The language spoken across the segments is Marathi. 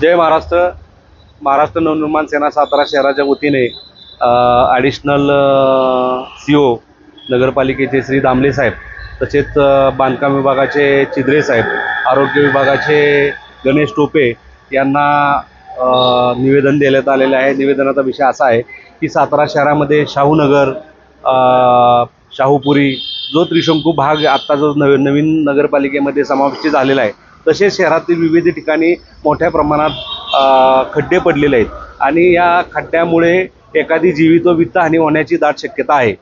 जय महाराष्ट्र. महाराष्ट्र नवनिर्माण सेना सातारा शहराच्या वतीने ॲडिशनल सी ओ नगरपालिकेचे श्री दामले साहेब तसेच बांधकाम विभागाचे चिद्रे साहेब आरोग्य विभागाचे गणेश टोपे यांना निवेदन देण्यात आलेलं आहे. निवेदनाचा विषय असा आहे की सातारा शहरामध्ये शाहूनगर शाहूपुरी जो त्रिशंकू भाग आत्ता जो नवीन नवीन नगरपालिकेमध्ये समाविष्ट झालेला आहे तसेच शहरातील विविध ठिकाणी मोठ्या प्रमाणात खड्डे पडलेले आहेत. आणि या खड्ड्यामुळे एखादी जीवित व वित्तहानी होण्याची दाट शक्यता आहे.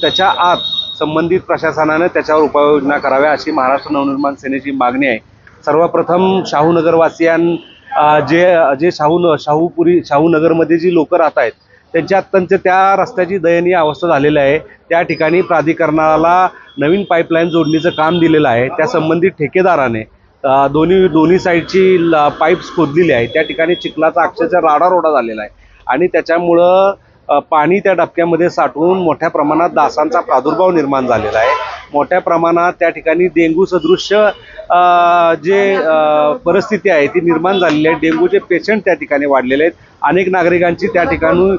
त्याच्या आत संबंधित प्रशासनानं त्याच्यावर उपाययोजना कराव्या अशी महाराष्ट्र नवनिर्माण सेनेची मागणी आहे. सर्वप्रथम शाहूनगरवासियां जे जे शाहू शाहूपुरी शाहूनगरमध्ये जी लोकं राहत आहेत त्यांच्या अत्यंत त्या रस्त्याची दयनीय अवस्था झालेली आहे. त्या ठिकाणी प्राधिकरणाला नवीन पाईपलाईन जोडणीचं काम दिलेलं आहे. त्या संबंधित ठेकेदाराने दोन्ही दोन्ही साईडची पाईप्स खोदलेली आहे त्या ठिकाणी चिखलाचा अक्षरशः राडारोडा झालेला आहे. आणि त्याच्यामुळं पाणी त्या डबक्यामध्ये साठवून मोठ्या प्रमाणात डासांचा प्रादुर्भाव निर्माण झालेला आहे. मोठ्या प्रमाणात त्या ठिकाणी डेंग्यू सदृश्य जे परिस्थिती आहे ती निर्माण झालेली आहे. डेंग्यूचे पेशंट त्या ठिकाणी वाढलेले आहेत. अनेक नागरिकांची त्या ठिकाणून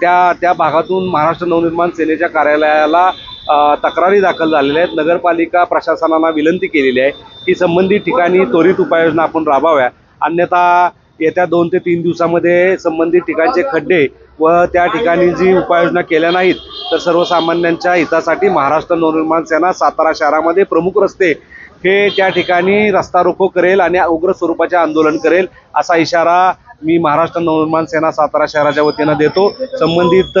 त्या त्या भागातून महाराष्ट्र नवनिर्माण सेनेच्या कार्यालयाला तक्रारी दाखल झालेल्या आहेत. नगरपालिका प्रशासनाला विनंती केलेली आहे की संबंधित ठिकाणी त्वरित उपाययोजना आपण राबवाव्या. अन्यथा येत्या दोन ते तीन दिवसामध्ये संबंधित ठिकाणचे खड्डे व त्या ठिकाणी जी उपाययोजना केल्या नाहीत तर सर्वसामान्यांच्या हितासाठी महाराष्ट्र नवनिर्माण सेना सातारा शहरामध्ये प्रमुख रस्ते हे त्या ठिकाणी रस्ता रोको करेल आणि उग्र स्वरूपाचे आंदोलन करेल असा इशारा मी महाराष्ट्र नवनिर्माण सेना सातारा शहराच्या वतीनं देतो. संबंधित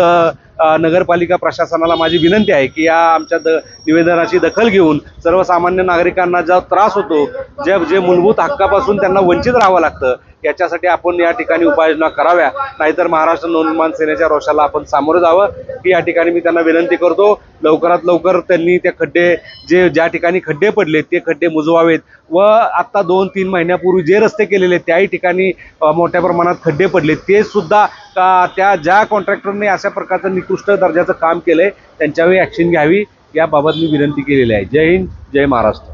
नगरपालिका प्रशासनाला माझी विनंती आहे की या आमच्या द निवेदनाची दखल घेऊन सर्वसामान्य नागरिकांना ज्या त्रास होतो जे जे मूलभूत हक्कापासून त्यांना वंचित राहावं लागतं याच्यासाठी आपण या ठिकाणी उपाययोजना कराव्या. नाहीतर महाराष्ट्र नवनिर्माण सेनेच्या रोषाला आपण सामोरं जावं. ही या ठिकाणी मी त्यांना विनंती करतो. लवकरात लवकर त्यांनी ते खड्डे जे ज्या ठिकाणी खड्डे पडले ते खड्डे मुजवावेत व आत्ता दोन तीन महिन्यापूर्वी जे रस्ते केलेले त्याही ठिकाणी मोठ्या प्रमाणात खड्डे पडले ते सुद्धा का त्या ज्या कॉन्ट्रॅक्टरने अशा प्रकारचं निकृष्ट दर्जाचं काम केलंय त्यांच्यावर ॲक्शन घ्यावी. याबाबत मी विनंती केलेली आहे. जय हिंद जय महाराष्ट्र.